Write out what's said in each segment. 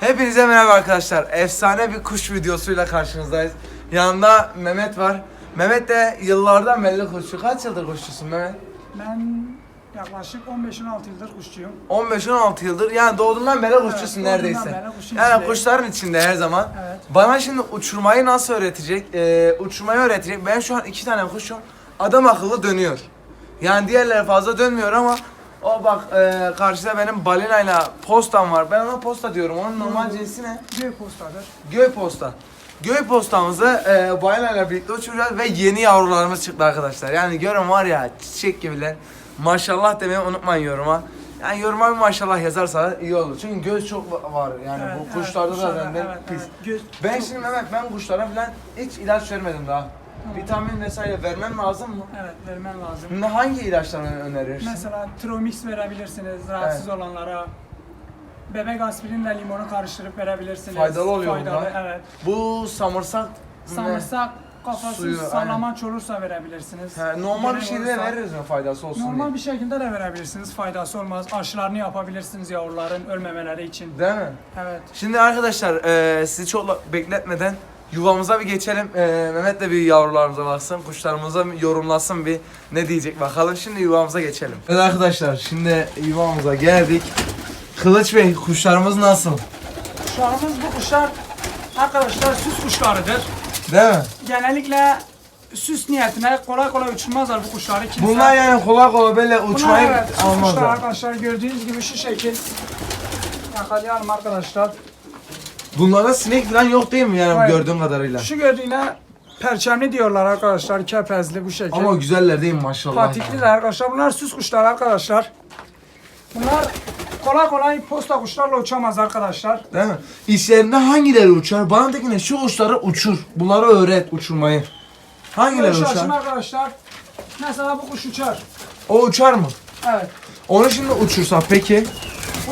Hepinize merhaba arkadaşlar. Efsane bir kuş videosuyla karşınızdayız. Yanında Mehmet var. Mehmet de yıllardan beri kuşçu. Kaç yıldır kuşçusun Mehmet? Ben yaklaşık 15-16 yıldır kuşçuyum. 15-16 yıldır. Yani doğduğundan beri kuşçusun doğduğumdan neredeyse. beri kuşun Yani içindeyim. kuşların içinde her zaman. Evet. Bana şimdi uçurmayı nasıl öğretecek? Ee, uçurmayı öğretecek. Ben şu an iki tane kuşum adam akıllı dönüyor. Yani diğerleri fazla dönmüyor ama o bak e, karşıda benim balinayla postam var. Ben ona posta diyorum. Onun normal cinsi ne? Büyük postadır. Göğe posta. Göğe postamızı e, balinayla birlikte uçuracağız ve yeni yavrularımız çıktı arkadaşlar. Yani görün var ya çiçek gibiler. Maşallah demeyi unutmayın yoruma. Yani yoruma bir maşallah yazarsa iyi olur. Çünkü göz çok var yani Evet, bu kuşlarda evet, da kuşlarda, benden evet, pis. evet. Göz- Ben şimdi Mehmet ben kuşlara falan hiç ilaç vermedim daha. Vitamin vesaire vermem lazım mı? Evet vermen lazım. Ne hangi ilaçları önerirsin? Mesela Tromix verebilirsiniz rahatsız olanlara. Bebek aspirinle limonu karıştırıp verebilirsiniz. Faydalı oluyor Faydalı, bunlar. evet. Bu samırsak ne? Samırsak kafası Suyu, sallamaç olursa verebilirsiniz. He, normal bir şeyde de olursa- veririz mi faydası olsun Normal bir şekilde de verebilirsiniz. Faydası olmaz. Aşılarını yapabilirsiniz yavruların ölmemeleri için. Değil mi? Evet. Şimdi arkadaşlar e, sizi çok bekletmeden yuvamıza bir geçelim. E, Mehmet de bir yavrularımıza baksın, kuşlarımıza bir yorumlasın bir ne diyecek bakalım. Şimdi yuvamıza geçelim. Evet arkadaşlar şimdi yuvamıza geldik. Kılıç Bey kuşlarımız nasıl? Kuşlarımız bu kuşlar arkadaşlar süs kuşlarıdır. Değil mi? Genellikle süs niyetine kolay kolay uçurmazlar bu kuşları. Kimse... Bunlar yani kolay kolay böyle Bunlar uçmayı evet, süs kuşlar almazlar. arkadaşlar gördüğünüz gibi şu şekil. Yakalayalım arkadaşlar. Bunlarda sinek falan yok değil mi yani Hayır. gördüğüm kadarıyla? Şu gördüğüne perçemli diyorlar arkadaşlar. Kepezli bu şekil. Ama güzeller değil mi maşallah. Patikliler arkadaşlar. Bunlar süs kuşlar arkadaşlar. Bunlar kolay kolay posta kuşlarla uçamaz arkadaşlar. Değil mi? İşlerinde hangileri uçar? Bana de ki ne şu kuşları uçur. Bunları öğret uçurmayı. Hangileri Kuş uçar? açma arkadaşlar. Mesela bu kuş uçar. O uçar mı? Evet. Onu şimdi uçursa peki?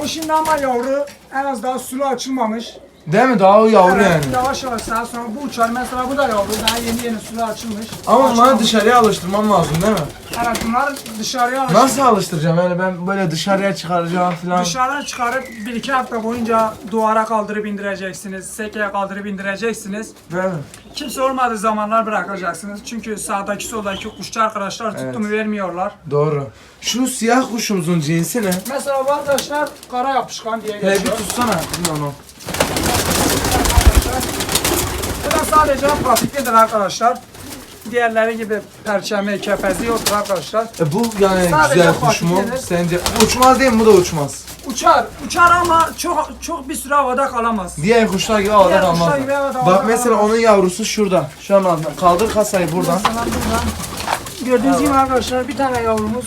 O şimdi ama yavru en az daha sulu açılmamış. Değil mi? Daha o yavru Evet, yani. Yavaş yavaş daha sonra bu uçar. Mesela bu da yavru daha yeni yeni sulu açılmış. Ama bunları Açılmamış. dışarıya alıştırmam lazım değil mi? Evet bunlar dışarıya alıştır. Nasıl alıştıracağım yani ben böyle dışarıya çıkaracağım falan. Dışarıdan çıkarıp bir iki hafta boyunca duvara kaldırıp indireceksiniz. Sekeye kaldırıp indireceksiniz. Değil mi? Kimse olmadığı zamanlar bırakacaksınız. Çünkü sağdaki soldaki kuşçu arkadaşlar tuttu Evet. mu vermiyorlar. Doğru. Şu siyah kuşumuzun cinsi ne? Mesela bu arkadaşlar kara yapışkan diye Hele bir geçiyor. tutsana onu. Bu da sadece pratiklidir arkadaşlar. Diğerleri gibi perçemli, kepezli yoktur arkadaşlar. E bu yani Sadece güzel kuş mu? Sence uçmaz değil mi? Bu da uçmaz. Uçar, uçar ama çok çok bir süre havada kalamaz. Diğer kuşlar gibi havada Diğer kuşlar kalmaz. gibi havada Bak havada mesela kalamaz. onun yavrusu şurada. Şu an altında. Kaldır kasayı buradan. Mesela buradan gördüğünüz gibi arkadaşlar bir tane yavrumuz,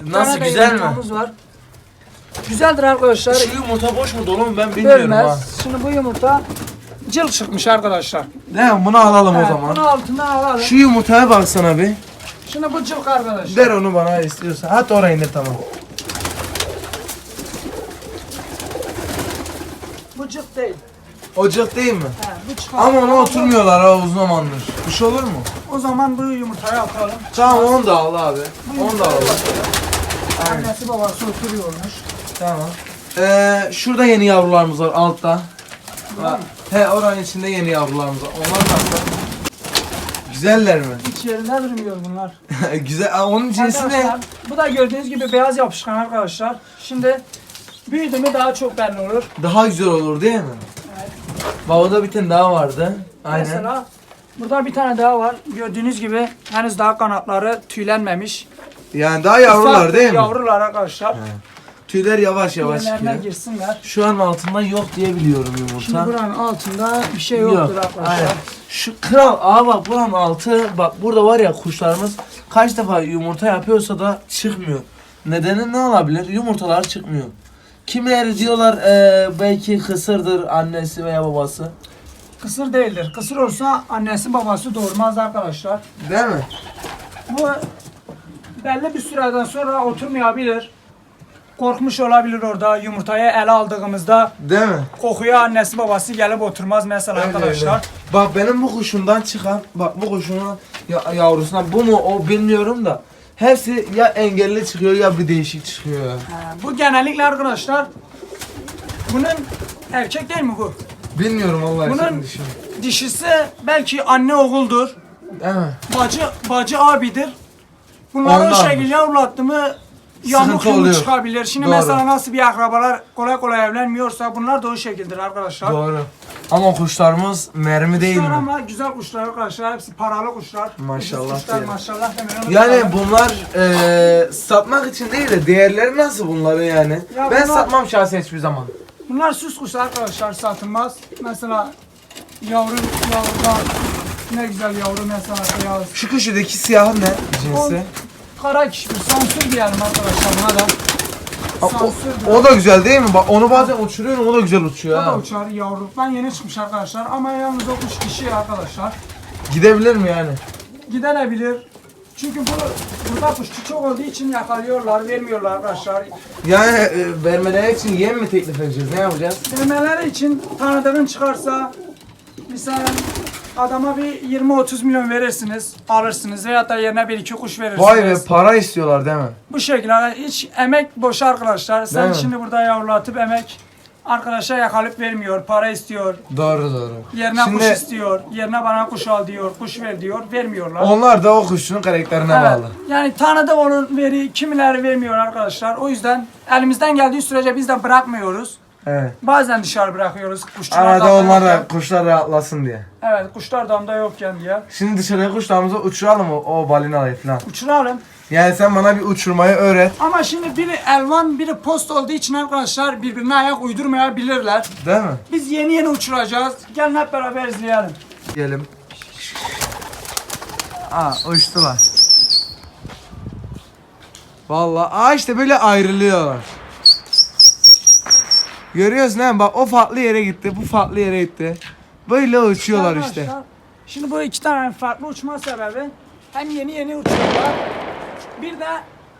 bir Nasıl tane de güzel mi? yumurtamız var. Güzeldir arkadaşlar. Şu yumurta boş mu dolu mu ben bilmiyorum ha. Şimdi bu yumurta cıl çıkmış arkadaşlar. Değil mi? Bunu alalım o Evet, zaman. Bunu altından alalım. Şu yumurtaya baksana bir. Şimdi bu cılk arkadaşlar. Ver onu bana istiyorsan. Hatta oraya indir tamam. Bu cılk değil. Ocak değil mi? He, bu çıkar. Ama ona oturmuyorlar ha uzun zamandır. Bir şey olur mu? O zaman bu yumurtayı atalım. Tamam onu da al abi. Onu da al. Aynen. Annesi babası oturuyormuş. Tamam. Ee, şurada yeni yavrularımız var altta. Ha, He oranın içinde yeni yavrularımız var. Onlar nasıl? Güzeller mi? Hiç yerinde durmuyor bunlar. Güzel. Aa, onun cinsi ne? Arkadaşlar, Bu da gördüğünüz gibi beyaz yapışkan arkadaşlar. Şimdi büyüdü mü daha çok belli olur. Daha güzel olur değil mi? Evet. Babada bir tane daha vardı. Aynen. Mesela burada bir tane daha var. Gördüğünüz gibi henüz daha kanatları tüylenmemiş. Yani daha yavrular Ufak değil mi? Yavrular arkadaşlar. Tüyler yavaş yavaş Yerlerine çıkıyor. girsinler. Şu an altında yok diye biliyorum Şimdi yumurta. buranın altında bir şey yoktur arkadaşlar. Aynen. Şu kral aa bak buranın altı bak burada var ya kuşlarımız kaç defa yumurta yapıyorsa da çıkmıyor. Nedeni ne olabilir? Yumurtalar çıkmıyor. Kimileri diyorlar eee, belki kısırdır annesi veya babası. Kısır değildir. Kısır olsa annesi babası doğurmaz arkadaşlar. Değil mi? Bu belli bir süreden sonra oturmayabilir. Korkmuş olabilir orada yumurtayı ele aldığımızda Değil mi? kokuya annesi babası gelip oturmaz mesela Öyle arkadaşlar. öyle. Bak benim bu kuşumdan çıkan bak bu kuşumun ya, yavrusuna bu mu o bilmiyorum da hepsi ya engelli çıkıyor ya bir değişik çıkıyor ya. Ee, bu genellikle arkadaşlar Bunun erkek değil mi bu? Bilmiyorum vallahi Bunun- şimdi. Dişisi belki anne oğuldur. Değil mi? Bacı bacı abidir. Bunları o Ondandır. şekilde yavrullattı mı yamuk Sıkıntı yumuk oluyor. çıkabilir. Şimdi Doğru. mesela nasıl bir akrabalar kolay kolay evlenmiyorsa bunlar da o şekildedir arkadaşlar. Doğru. Ama kuşlarımız mermi değil Kuşlar mi? ama güzel kuşlar arkadaşlar. Hepsi paralı kuşlar. Maşallah Ucuz kuşlar diyelim. maşallah demeyi Yani bunlar eee satmak için değil de değerleri nasıl bunların yani? Ya ben bunlar- satmam şahsen hiçbir zaman. Bunlar süs kuşu arkadaşlar satılmaz. Mesela yavru yavrudan ne güzel yavru mesela beyaz. Şu köşedeki siyah ne cinsi? Kara kişi sansür diyelim arkadaşlar buna da. O, Sansür o da güzel değil mi? Bak onu bazen uçuruyorum o da güzel uçuyor O da ha. uçar yavruluktan yeni çıkmış arkadaşlar ama yalnız o kuş dişi arkadaşlar. Gidebilir mi yani? Gidenebilir. Çünkü bu burada kuşçu çok olduğu için yakalıyorlar, vermiyorlar arkadaşlar. Yani e, vermeleri için yem mi teklif edeceğiz? Ne yapacağız? Demeleri için tanıdığın çıkarsa mesela adama bir 20-30 milyon verirsiniz, alırsınız veyahut da yerine bir iki kuş verirsiniz. Vay be para istiyorlar değil mi? Bu şekilde hiç emek boş arkadaşlar. Sen Değil mi? şimdi burada yavrulatıp emek arkadaşa yakalıp vermiyor, para istiyor. Doğru doğru. Yerine kuş Şimdi istiyor, yerine bana kuş al diyor, kuş ver diyor, vermiyorlar. onlar da o kuşun karakterine Evet. bağlı. Yani tanıdık onun veri kimileri vermiyor arkadaşlar. O yüzden elimizden geldiği sürece biz de bırakmıyoruz. Evet. Bazen dışarı bırakıyoruz kuşçular Arada damda onlar da yokken. kuşlar rahatlasın diye. Evet kuşlar damda yokken diye. Şimdi dışarıya kuşlarımızı uçuralım o, o balinalayı falan. Uçuralım. Yani sen bana bir uçurmayı öğret. Ama şimdi biri elvan biri post olduğu için arkadaşlar birbirine ayak uydurmayabilirler. Değil mi? Biz yeni yeni uçuracağız. Gelin hep beraber izleyelim. Gelim. Aa uçtular. Vallahi aa işte böyle ayrılıyorlar. Görüyorsun ha bak o farklı yere gitti, bu farklı yere gitti. Böyle uçuyorlar işte. Arkadaşlar, Şimdi bu iki tane farklı uçma sebebi hem yeni yeni uçuyorlar. Bir de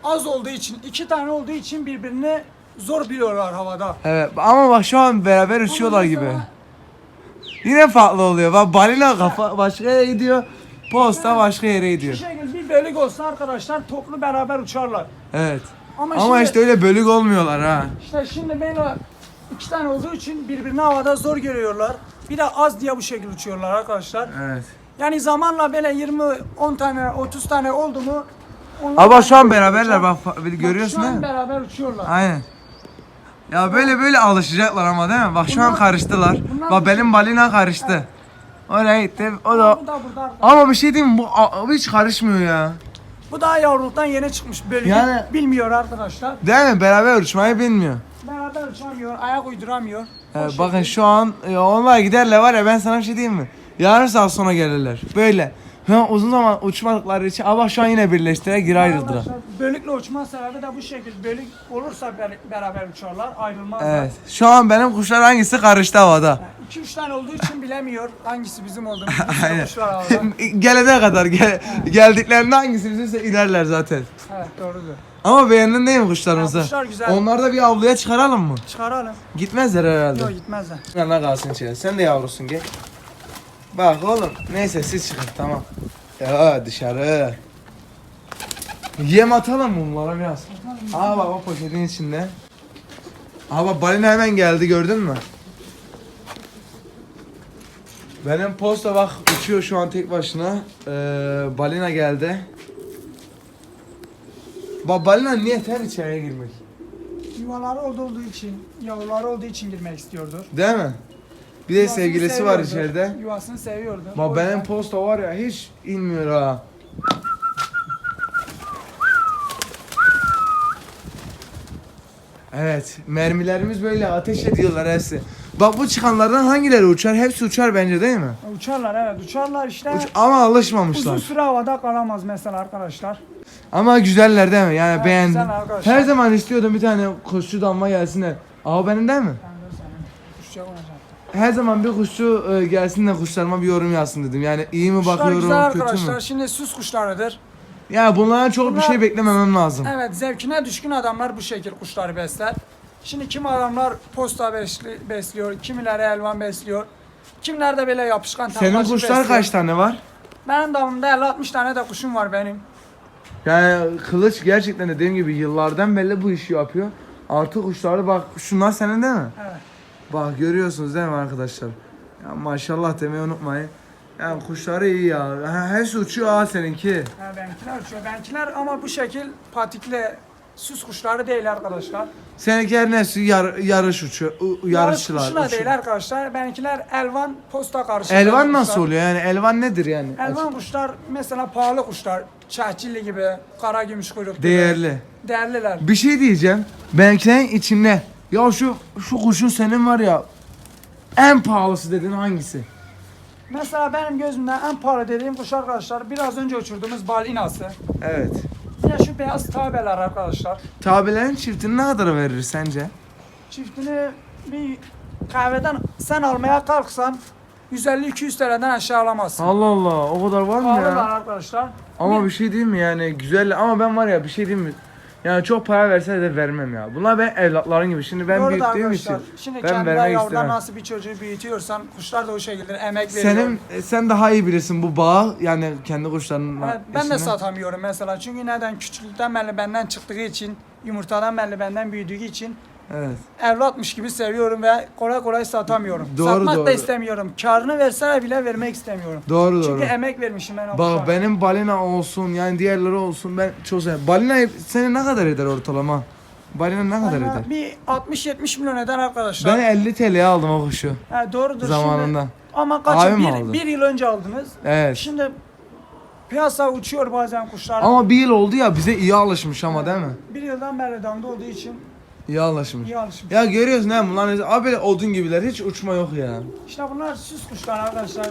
az olduğu için, iki tane olduğu için birbirini zor biliyorlar havada. Evet ama bak şu an beraber uçuyorlar gibi. mesela Yine farklı oluyor. Bak balina kafa başka yere gidiyor. Posta başka yere Bu gidiyor. şekilde bir bölük olsa arkadaşlar toplu beraber uçarlar. Evet. Ama, Ama şimdi, işte öyle bölük olmuyorlar ha. işte şimdi böyle iki tane olduğu için birbirini havada zor görüyorlar. Bir de az diye bu şekilde uçuyorlar arkadaşlar. Evet. Yani zamanla böyle 20, 10 tane, 30 tane oldu mu Ama şu an beraber beraberler bak fa- görüyorsun Şu değil an mi? beraber uçuyorlar. Aynen. Ya böyle böyle alışacaklar ama değil mi? Bak şu an Bunlar- karıştılar. bunlar- Bak benim balina karıştı. Oraya gitti. O da Bu da burada. arkadaşlar. ama bir şey diyeyim mi? bu a- bu hiç karışmıyor ya. Bu daha yavruluktan yeni çıkmış bölge. Yani- Bilmiyor arkadaşlar. Değil mi? Beraber uçmayı bilmiyor. Beraber uçamıyor, ayak uyduramıyor. O şekilde. bakın şu an e, onlar giderler var ya ben sana bir şey diyeyim mi? Yarın saat sonra gelirler. Böyle. Ha, uzun zaman uçmadıkları için ama şu an yine birleştiler geri ayrıldılar. Arkadaşlar, Bölükle uçma sebebi de bu şekilde. Bölük olursa ber- beraber uçarlar, ayrılmazlar. Evet. Şu an benim kuşlar hangisi karıştı havada. 2-3 tane olduğu için bilemiyor hangisi bizim olduğunu. Aynen. Gelene kadar gel, geldiklerinde hangisi bizimse inerler zaten. Evet doğrudur. Ama beğendin değil mi kuşlarımızı? Ya, kuşlar güzel. Onları da bir avluya çıkaralım mı? Çıkaralım. Gitmezler herhalde. Yok gitmezler. Yanına kalsın içeri. Sen de yavrusun gel. Bak oğlum neyse siz çıkın tamam. Ya dışarı. Yem atalım mı bunlara biraz? Aa bak o poşetin içinde. Aa bak balina hemen geldi gördün mü? Benim posta bak uçuyor şu an tek başına. Ee, balina geldi. Bak balina niye ter içeriye girmek? Yuvaları olduğu olduğu için, yavruları olduğu için girmek istiyordur. Değil mi? Bir de Yuvasını sevgilisi var seviyordur. içeride. Yuvasını seviyordu. O benim yüzden- posta var ya hiç inmiyor ha. Evet, mermilerimiz böyle ateş ediyorlar hepsi. Bak bu çıkanlardan hangileri uçar? Hepsi uçar bence değil mi? Uçarlar evet uçarlar işte. Uç ama Uzun alışmamışlar. süre havada kalamaz mesela arkadaşlar. Ama güzeller değil mi? Yani Evet, beğendim. güzel arkadaşlar. Her zaman istiyordum bir tane kuşçu damla gelsinler. Aa benim değil mi? Yani de senin kuşçak olacak. Her zaman bir kuşçu e, gelsin de kuşlarıma bir yorum yazsın dedim. Yani iyi mi Kuşlar bakıyorum, güzel kötü arkadaşlar. mü? Şimdi süs kuşlarıdır. Yani bunlardan çok bir Bunlar- şey beklememem lazım. Evet zevkine düşkün adamlar bu şekil kuşları besler. Şimdi kim adamlar posta besli- besliyor, kimileri elvan besliyor. Kimler de böyle yapışkan Senin kuşlar besliyor. kaç tane var? Benim damımda 50-60 tane de kuşum var benim. Yani kılıç gerçekten dediğim gibi yıllardan beri bu işi yapıyor. Artı kuşları bak şunlar senin değil mi? Evet. Bak görüyorsunuz değil mi arkadaşlar? Ya maşallah demeyi unutmayın. Yani kuşları iyi ya. Ha, hepsi uçuyor ha seninki. Ha, benimkiler uçuyor. Benimkiler ama bu şekil patikle süs kuşları değil arkadaşlar. Seninkiler ne? Yar, yarış uçuyor. u- Yarış Yarışçılar. kuşuna uçuyor. değil arkadaşlar. Benimkiler elvan posta karşı. Elvan nasıl oluyor yani? Elvan nedir yani? Elvan kuşlar mesela pahalı kuşlar. Çahçilli gibi, kara gümüş kuyruk gibi. Değerli. Değerliler. Bir şey diyeceğim. Benimkilerin içinde. Ya şu şu kuşun senin var ya en pahalısı dediğin hangisi? Mesela benim gözümden en pahalı dediğim kuş arkadaşlar biraz önce uçurduğumuz balinası. Evet. Bir de şu beyaz tabeler arkadaşlar. Tabelerin çiftini ne kadar verir sence? Çiftini bir kahveden sen almaya kalksan 150-200 TL'den aşağı alamazsın. Allah Allah o kadar var mı ya? arkadaşlar. Ama bir şey diyeyim mi yani güzel ama ben var ya bir şey diyeyim mi? Yani çok para verse de vermem ya. Bunlar ben evlatların gibi. Şimdi ben Doğru büyüttüğüm için. Şimdi ben kendi istemem. nasıl bir çocuğu büyütüyorsan kuşlar da o şekilde emek veriyor. Senin e, sen daha iyi bilirsin bu bağı yani kendi kuşlarının Evet, ben de satamıyorum mesela çünkü neden küçüklükten belli benden çıktığı için yumurtadan belli benden büyüdüğü için Evet. evlatmış gibi seviyorum ve kolay kolay satamıyorum. Doğru, Satmak da doğru. istemiyorum. Karını verseler bile vermek istemiyorum. Doğru doğru. Çünkü emek vermişim ben Bak benim balina olsun yani diğerleri olsun ben çok seviyorum. Balina seni ne kadar eder ortalama? Balina ne kadar Ama eder? bir 60-70 milyon eder arkadaşlar. Ben 50 TL'ye aldım o kuşu. He, doğrudur Zamanında. şimdi. Ama kaç bir, aldı. bir yıl önce aldınız. Evet. Şimdi piyasa uçuyor bazen kuşlar. Ama bir yıl oldu ya bize iyi alışmış ama değil mi? Bir yıldan beri damda olduğu için İyi alışmış. iyi alışmış. Ya görüyorsun mi bunlar abi odun gibiler hiç uçma yok ya. İşte bunlar süs kuşlar arkadaşlar.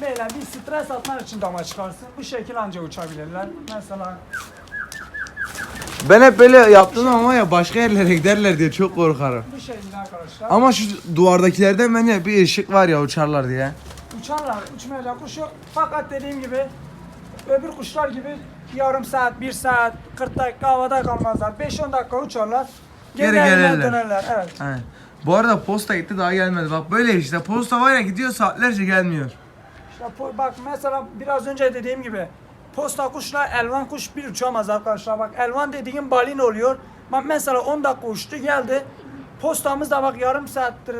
Böyle bir stres atmak için dama çıkarsın. Bu şekil anca uçabilirler. Mesela Ben hep böyle yaptım ama ya başka yerlere giderler diye çok korkarım. bu şekilde arkadaşlar. Ama şu duvardakilerden ben ya bir ışık var ya uçarlar diye. Uçarlar, uçmayacak kuş yok. Fakat dediğim gibi öbür kuşlar gibi yarım saat, bir saat, 40 dakika havada kalmazlar. 5-10 dakika uçarlar. Geri evine gelirler. dönerler. Evet. Aynen. Bu arada posta gitti daha gelmedi. Bak böyle işte posta var ya gidiyor saatlerce gelmiyor. İşte po- bak mesela biraz önce dediğim gibi posta kuşla elvan kuş bir uçamaz arkadaşlar. Bak elvan dediğim balin oluyor. Bak mesela 10 dakika uçtu geldi. Postamız da bak yarım saattir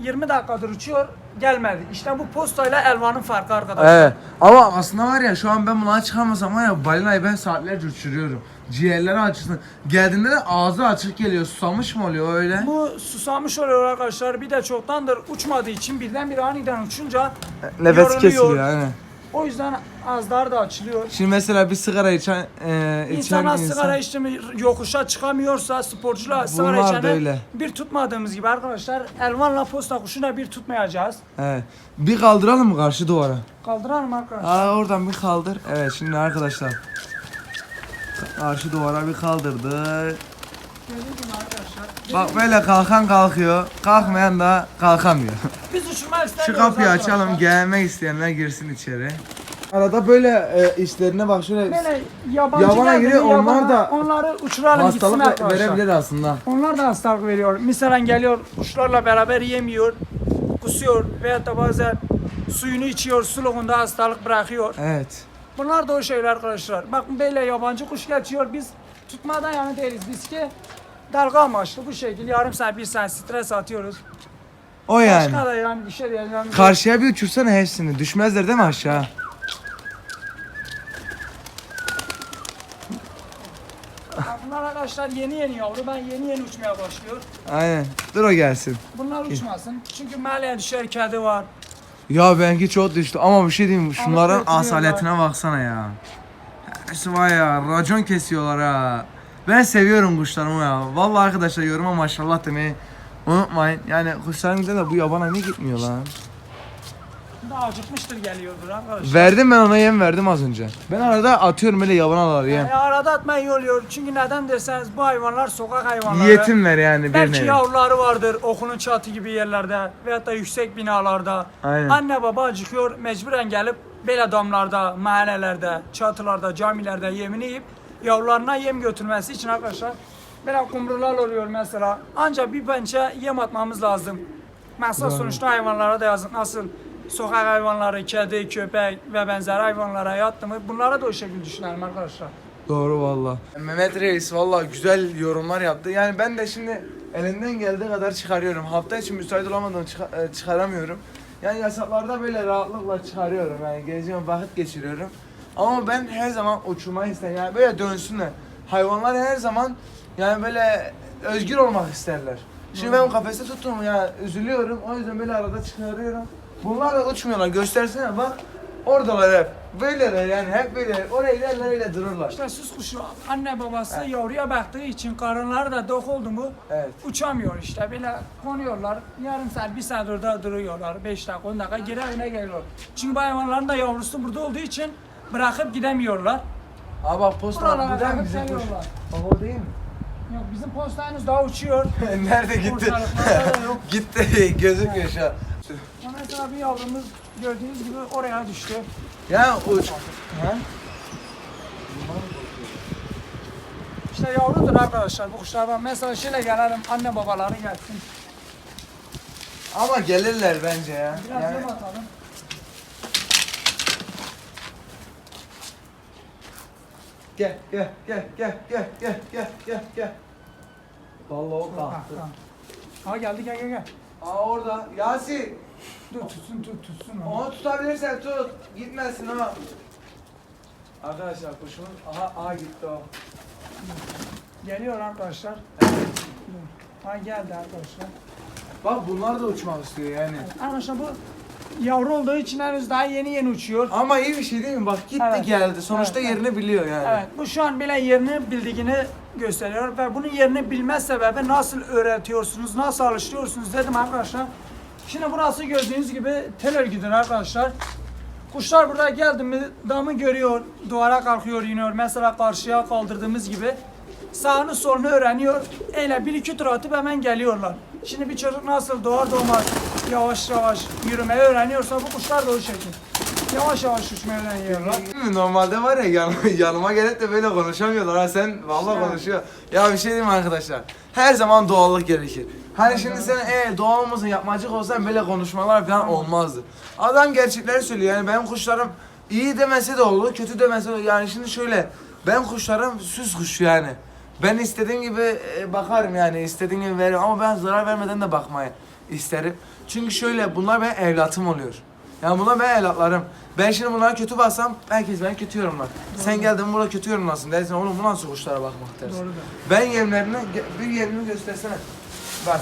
20 dakikadır uçuyor gelmedi. İşte bu postayla elvanın farkı arkadaşlar. Evet. Ama aslında var ya şu an ben buna çıkamasam var ya balinayı ben saatlerce uçuruyorum. Ciğerleri açılsın. Geldiğinde de ağzı açık geliyor. Susamış mı oluyor öyle? Bu susamış oluyor arkadaşlar. Bir de çoktandır uçmadığı için birdenbire aniden uçunca Nefes yoruluyor. kesiliyor yani. O yüzden ağızları da açılıyor. Şimdi mesela bir sigara içen, e, içen İnsana insan... sigara içti mi yokuşa çıkamıyorsa sporcular sigara Bunlar içene öyle. bir tutmadığımız gibi arkadaşlar elvanla posta kuşuna bir tutmayacağız. Evet. Bir kaldıralım mı karşı duvara? Kaldıralım arkadaşlar. Aa oradan bir kaldır. Evet şimdi arkadaşlar. Karşı duvara bir kaldırdı. Dediğim gibi arkadaşlar. Bak böyle kalkan kalkıyor. Kalkmayan da kalkamıyor. Biz Şu kapıyı açalım. Gelmek isteyenler girsin içeri. Arada böyle e, işlerine bak şöyle Böyle yabancı Yabana geldi mi giriyor, onlar da onları uçuralım gitsin hastalık arkadaşlar. verebilir aslında. Onlar da hastalık veriyor. Mesela geliyor kuşlarla beraber yemiyor, kusuyor veyahut da bazen suyunu içiyor, suluğunda hastalık bırakıyor. Evet. Bunlar da o şeyler arkadaşlar. Bakın böyle yabancı kuş geçiyor. Biz tutmadan yani değiliz. Biz ki dalga amaçlı bu şekilde yarım saat bir saat stres atıyoruz. O yani. Başka da yani bir şey değil. Yani Karşıya bir uçursana hepsini. Düşmezler değil mi aşağı? Bunlar arkadaşlar yeni yeni yavru. Ben yeni yeni uçmaya başlıyor. Aynen. Dur o gelsin. Bunlar uçmasın. Çünkü mahalleye düşer kedi var. Ya benimki çok düştü ama bir şey diyeyim mi? Şunların asaletine baksana ya. Hepsi var ya racon kesiyorlar ha. Ben seviyorum kuşlarımı ya. Vallahi arkadaşlar yoruma maşallah demeyi unutmayın. Yani kuşların güzel de bu yabana niye gitmiyor lan? Daha acıkmıştır geliyordur arkadaşlar. Verdim ben ona yem verdim az önce. Ben arada atıyorum böyle yabanalar yem. Yani arada atma iyi oluyor. Çünkü neden derseniz bu hayvanlar sokak hayvanları. Yetimler yani bir Belki nevi. yavruları vardır okulun çatı gibi yerlerde veyahut da yüksek binalarda. Aynen. Anne baba acıkıyor mecburen gelip böyle damlarda, mahallelerde, çatılarda, camilerde yemini yiyip yavrularına yem götürmesi için arkadaşlar böyle kumrular oluyor mesela. Ancak bir pençe yem atmamız lazım. Mesela sonuçta hayvanlara da yazın. Nasıl sokak hayvanları, kedi, köpek ve benzer hayvanlara yattı mı bunlara da o şekilde düşünelim arkadaşlar. Doğru valla. Mehmet Reis valla güzel yorumlar yaptı. Yani ben de şimdi Elimden geldiği kadar çıkarıyorum. Hafta içi müsait olamadan çıka- e, çıkaramıyorum. Yani yasaklarda böyle rahatlıkla çıkarıyorum. Yani geziyorum, vakit geçiriyorum. Ama ben her zaman uçurmayı isterim. Yani böyle dönsünler. Hayvanlar her zaman yani böyle özgür olmak isterler. Şimdi ben kafeste tuttum ya üzülüyorum. O yüzden böyle arada çıkarıyorum. Bunlar da uçmuyorlar. Göstersene bak. Oradalar hep. Böyleler yani hep böyle. Oraya ilerler öyle dururlar. İşte süs kuşu anne babası yavruya baktığı için karınları da dok oldu mu Evet. uçamıyor işte böyle konuyorlar yarım saat bir saat orada duruyorlar 5 dakika 10 dakika geri evine geliyor. Çünkü bu hayvanların da yavrusu burada olduğu için bırakıp gidemiyorlar. Abi bak posta Buralara buradan bakıp geliyorlar. Bak o değil mi? Yok bizim posta henüz daha uçuyor. Nerede gitti? Ortalıklarda da yok. gitti gözükmüyor şu an. Mesela bir yavrumuz gördüğünüz gibi oraya düştü. Ya uç. Ha? İşte yavrudur arkadaşlar bu kuşlar. Ben mesela şöyle gelelim anne babaları gelsin. Ama gelirler bence ya. Biraz Yani, yem atalım. gel gel gel gel gel gel gel gel gel. Vallahi o Ha, kalktı. Ha geldi gel gel gel. Aa orada. Yasin. Dur tutsun tut tutsun onu. Onu tutabilirsen tut. Gitmesin ha. Arkadaşlar kuşumuz aha aha gitti o. Geliyor arkadaşlar. Evet. Ha geldi arkadaşlar. Bak bunlar da uçmak istiyor yani. Arkadaşlar bu yavru olduğu için henüz daha yeni yeni uçuyor. Ama iyi bir şey değil mi? Bak gitti Evet. geldi. Sonuçta Evet, yerini biliyor yani. Evet bu şu an bile yerini bildiğini gösteriyor ve bunun yerini bilme sebebi nasıl öğretiyorsunuz, nasıl alıştırıyorsunuz dedim arkadaşlar. Şimdi burası gördüğünüz gibi tel örgüdür arkadaşlar. Kuşlar burada geldi mi damı görüyor, duvara kalkıyor, iniyor. Mesela karşıya kaldırdığımız gibi sağını solunu öğreniyor. Öyle bir iki tur atıp hemen geliyorlar. Şimdi bir çocuk nasıl doğar doğmaz yavaş yavaş yürümeyi öğreniyorsa bu kuşlar da o şekil. Yavaş yavaş uçmayı öğreniyorlar. Normalde var ya yan, yanıma gelip de böyle konuşamıyorlar ha sen vallahi Evet. konuşuyor. Ya bir şey diyeyim mi arkadaşlar? Her zaman doğallık gerekir. Hani şimdi sen e, doğal yapmacık olsan böyle konuşmalar falan olmazdı. Adam gerçekleri söylüyor yani benim kuşlarım iyi demese de olur kötü demese de olur. Yani şimdi şöyle ben kuşlarım süs kuş yani. Ben istediğim gibi e, bakarım yani istediğim gibi veririm ama ben zarar vermeden de bakmayı isterim. Çünkü şöyle bunlar benim evlatım oluyor. Yani bunlar benim evlatlarım. Ben şimdi bunlara kötü baksam herkes beni kötü yorumlar. Sen geldin burada kötü yorumlasın dersin oğlum bu nasıl kuşlara bakmak dersin. Doğru da. Ben yemlerini, ge- bir yemini göstersene. Bak,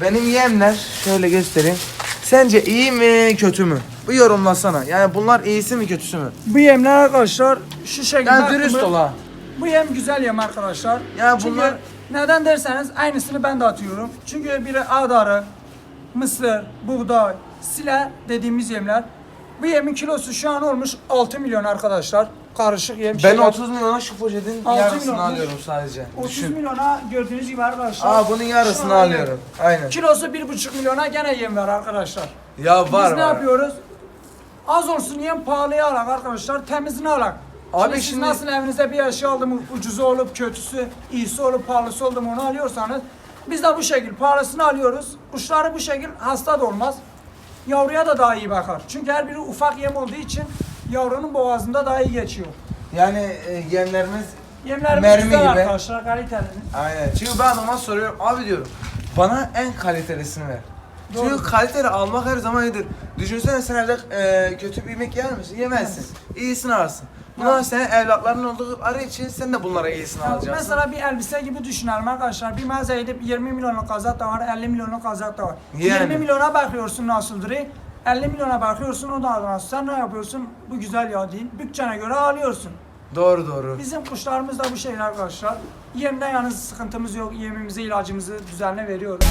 benim yemler, şöyle göstereyim. Sence iyi mi, kötü mü? Bu yorumlasana. Yani bunlar iyisi mi, kötüsü mü? Bu yemler arkadaşlar şu şekilde Yani dürüst ol ha. Bu yem güzel yem arkadaşlar. Ya Çünkü bunlar- neden derseniz aynısını ben de atıyorum. Çünkü biri ağdarı, mısır, buğday, sile dediğimiz yemler. Bu yemin kilosu şu an olmuş 6 milyon arkadaşlar. Karışık yem. Ben şeyler. 30 milyona şu poşetin Altı yarısını milyon. alıyorum sadece. 30 Düşün. milyona gördüğünüz gibi arkadaşlar. Aa bunun yarısını Şu an alıyorum. Aynen. Kilosu 1,5 milyona gene yem var arkadaşlar. Ya var Biz ne var. yapıyoruz? Az olsun yem pahalıya alak arkadaşlar, temizini alak. Abi şimdi, siz şimdi- nasıl evinizde bir eşya aldı mı ucuzu olup kötüsü, iyisi olup pahalısı oldu mu onu alıyorsanız biz de bu şekil pahalısını alıyoruz. Kuşları bu şekil hasta da olmaz. Yavruya da daha iyi bakar. Çünkü her biri ufak yem olduğu için yavrunun boğazında daha iyi geçiyor. Yani e, yemlerimiz Yemlerimiz Mermi güzel gibi. arkadaşlar, kaliteli. Aynen. Çünkü ben adama soruyorum abi diyorum bana en kalitelisini ver. Doğru. Çünkü kaliteli almak her zaman iyidir. Düşünsene sen evde e, kötü bir yemek yer misin? Yemezsin. İyisini alırsın. Bunlar senin evlatların olduğu arı için sen de bunlara iyisini alacaksın. Mesela bir elbise gibi düşünelim arkadaşlar. Bir mağazaya gidip 20 milyonluk kazak da var, 50 milyonluk kazak da var. Yani. 20 milyona bakıyorsun nasıldır, 50 milyona bakıyorsun o da nasıl. Sen ne yapıyorsun? Bu güzel ya değil. Bütçene göre alıyorsun. Doğru doğru. Bizim kuşlarımız da bu şeyler arkadaşlar. Yemde yalnız sıkıntımız yok. Yemimizi, ilacımızı düzenli veriyoruz.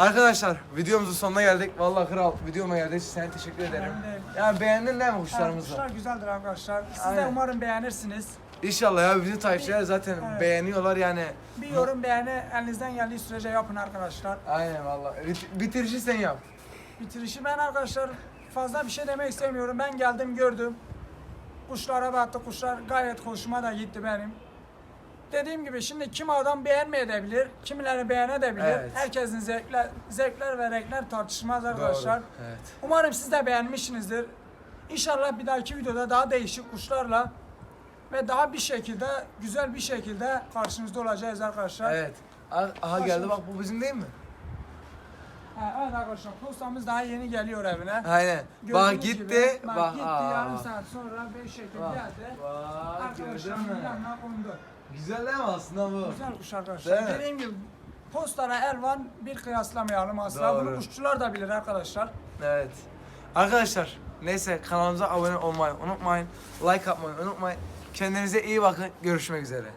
Arkadaşlar videomuzun sonuna geldik. Vallahi kral videoma geldiğin için sana teşekkür ederim. Ben Yani beğendin değil mi kuşlarımızı? Kuşlar güzeldir arkadaşlar. Siz de Aynen. umarım beğenirsiniz. İnşallah ya bizim takipçiler zaten Evet. beğeniyorlar yani. Bir yorum beğeni elinizden geldiği sürece yapın arkadaşlar. Aynen vallahi. Bit- bitirişi sen yap. Bitirişi ben arkadaşlar fazla bir şey demek istemiyorum. Ben geldim gördüm. Kuşlara baktı. Kuşlar gayet hoşuma da gitti benim. Dediğim gibi şimdi kim adam beğenmeyebilir, kimileri beğenebilir. Evet. Herkesin zevkler, zevkler ve renkler tartışmaz arkadaşlar. Evet. Umarım siz de beğenmişsinizdir. İnşallah bir dahaki videoda daha değişik kuşlarla ve daha bir şekilde, güzel bir şekilde karşınızda olacağız arkadaşlar. Evet. Ah- Aha geldi bak bu bizim değil mi? Ha, evet arkadaşlar postamız daha yeni geliyor evine. Aynen. Gördüğünüz Bak gitti. gibi, bak. gitti aa. yarım saat sonra 5 şekilde Bak. geldi. Bak Arkadaşlar mü? yanına kondu. Güzel değil mi aslında bu? Güzel kuş arkadaşlar. Değil mi? Dediğim gibi postara elvan bir kıyaslamayalım asla. Doğru. Bunu kuşçular da bilir arkadaşlar. Evet. Arkadaşlar neyse kanalımıza abone olmayı unutmayın. Like atmayı unutmayın. Kendinize iyi bakın. Görüşmek üzere.